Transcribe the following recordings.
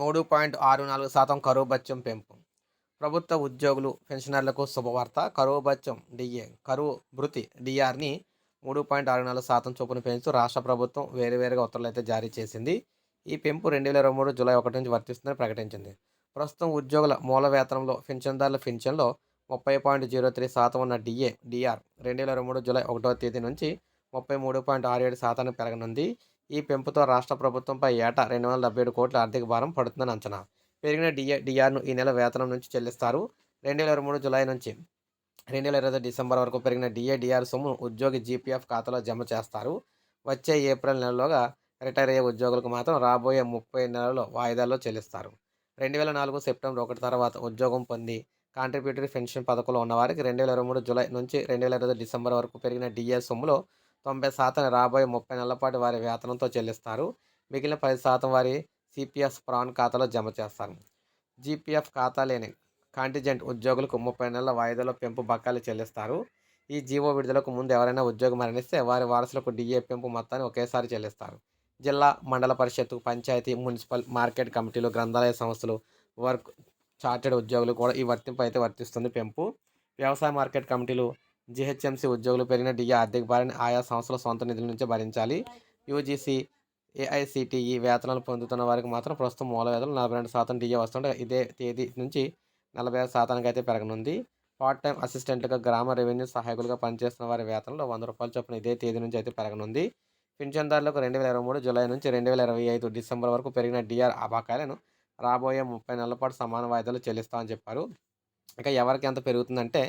మూడు పాయింట్ ఆరు నాలుగు శాతం కరువు భత్యం పెంపు. ప్రభుత్వ ఉద్యోగులు పెన్షనర్లకు శుభవార్త. కరువు భత్యం డిఏ కరువు భృతి డిఆర్ని మూడు పాయింట్ ఆరు నాలుగు శాతం చొప్పున పెంచుతూ రాష్ట్ర ప్రభుత్వం వేరువేరుగా ఉత్తర్వులు అయితే జారీ చేసింది. ఈ పెంపు రెండు వేల ఇరవై మూడు జూలై ఒకటి నుంచి వర్తిస్తుందని ప్రకటించింది. ప్రస్తుతం ఉద్యోగుల మూల వేతనంలో పెన్షన్దారుల పెన్షన్లో ముప్పై పాయింట్ జీరో త్రీ శాతం ఉన్న డిఏ డిఆర్ రెండు వేల ఇరవై మూడు జూలై ఒకటో తేదీ నుంచి ముప్పై మూడు పాయింట్ ఆరు ఏడు శాతానికి పెరగనుంది. ఈ పెంపుతో రాష్ట్ర ప్రభుత్వంపై ఏటా రెండు వందల డెబ్బై ఏడు కోట్ల ఆర్థిక భారం పడుతుందని అంచనా. పెరిగిన డిఏ డిఆర్ను ఈ నెల వేతనం నుంచి చెల్లిస్తారు. రెండు వేల ఇరవై మూడు జులై నుంచి రెండు వేల ఇరవై డిసెంబర్ వరకు పెరిగిన డిఏడిఆర్ సొమ్ము ఉద్యోగి జీపీఎఫ్ ఖాతాలో జమ చేస్తారు. వచ్చే ఏప్రిల్ నెలలోగా రిటైర్ అయ్యే ఉద్యోగులకు మాత్రం రాబోయే ముప్పై నెలల్లో వాయిదాల్లో చెల్లిస్తారు. రెండు వేల నాలుగు సెప్టెంబర్ ఒకటి తర్వాత ఉద్యోగం పొంది కాంట్రిబ్యూటరీ పెన్షన్ పథకంలో ఉన్నవారికి రెండు వేల ఇరవై మూడు జులై నుంచి రెండు వేల ఇరవై డిసెంబర్ వరకు పెరిగిన డిఏ సొమ్ములో తొంభై శాతం రాబోయే ముప్పై నెలల పాటు వారి వేతనంతో చెల్లిస్తారు. మిగిలిన పది శాతం వారి సిపిఎఫ్ ప్రాన్ ఖాతాలో జమ చేస్తారు. జీపీఎఫ్ ఖాతా లేని కాంటిజెంట్ ఉద్యోగులకు ముప్పై నెలల వాయిదాలో పెంపు బకాయిలు చెల్లిస్తారు. ఈ జీవో విడుదలకు ముందు ఎవరైనా ఉద్యోగం మరణిస్తే వారి వారసులకు డిఏ పెంపు మొత్తాన్ని ఒకేసారి చెల్లిస్తారు. జిల్లా మండల పరిషత్తు పంచాయతీ మున్సిపల్ మార్కెట్ కమిటీలు గ్రంథాలయ సంస్థలు వర్క్ చార్టెడ్ ఉద్యోగులు కూడా ఈ వర్తింపు అయితే వర్తిస్తుంది పెంపు. వ్యవసాయ మార్కెట్ కమిటీలు జిహెచ్ఎంసీ ఉద్యోగులు పెరిగిన డిఏ ఆర్థిక భారాన్ని ఆయా సంస్థల సొంత నిధుల నుంచి భరించాలి. యూజీసీ ఏఐసిటిఈ వేతనాలు పొందుతున్న వారికి మాత్రం ప్రస్తుతం మూల వేతనం నలభై రెండు శాతం డిఏ వస్తుంటే ఇదే తేదీ నుంచి నలభై ఐదు శాతానికి అయితే పెరగనుంది. పార్ట్ టైం అసిస్టెంట్గా గ్రామ రెవెన్యూ సహాయకులుగా పనిచేస్తున్న వారి వేతనంలో వంద రూపాయల చొప్పున ఇదే తేదీ నుంచి అయితే పెరగనుంది. పింఛన్దారులకు రెండు వేల ఇరవై మూడు జూలై నుంచి రెండు వేల ఇరవై ఐదు డిసెంబర్ వరకు పెరిగిన డిఆర్ అబాకాయలను రాబోయే ముప్పై నెలల పాటు సమాన వాయిదాలు చెల్లిస్తామని చెప్పారు. ఇక ఎవరికి ఎంత పెరుగుతుందంటే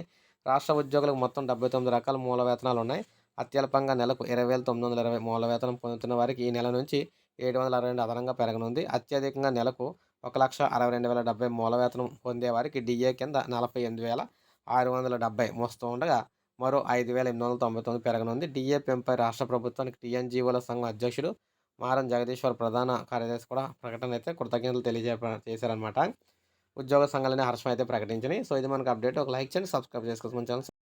రాష్ట్ర ఉద్యోగులకు మొత్తం డెబ్బై తొమ్మిది రకాల మూల వేతనాలు ఉన్నాయి. అత్యల్పంగా నెలకు ఇరవై వేల తొమ్మిది వందల ఇరవై మూల వేతనం పొందుతున్న వారికి ఈ నెల నుంచి ఏడు వందల అరవై రెండు అదనంగా పెరగనుంది. అత్యధికంగా నెలకు ఒక లక్ష అరవై రెండు వేల డెబ్బై మూల వేతనం పొందే వారికి డిఏ కింద నలభై ఎనిమిది వేల ఆరు వందల డెబ్బై మోస్తూ ఉండగా మరో ఐదు వేల ఎనిమిది వందల తొంభై తొమ్మిది పెరగనుంది. డిఏ పెంపై రాష్ట్ర ప్రభుత్వానికి టీఎన్జీఓల సంఘం అధ్యక్షుడు మారం జగదీశ్వర్ ప్రధాన కార్యదర్శి కూడా ప్రకటన అయితే కృతజ్ఞతలు తెలియజే చేశారనమాట ఉద్యోగ సంఘాలని హర్షం అయితే ప్రకటించినాయి. సో ఇది మనకు అప్డేట్ ఒక లైక్ చేయండి సబ్స్క్రైబ్ చేసుకోవచ్చు మన ఛానల్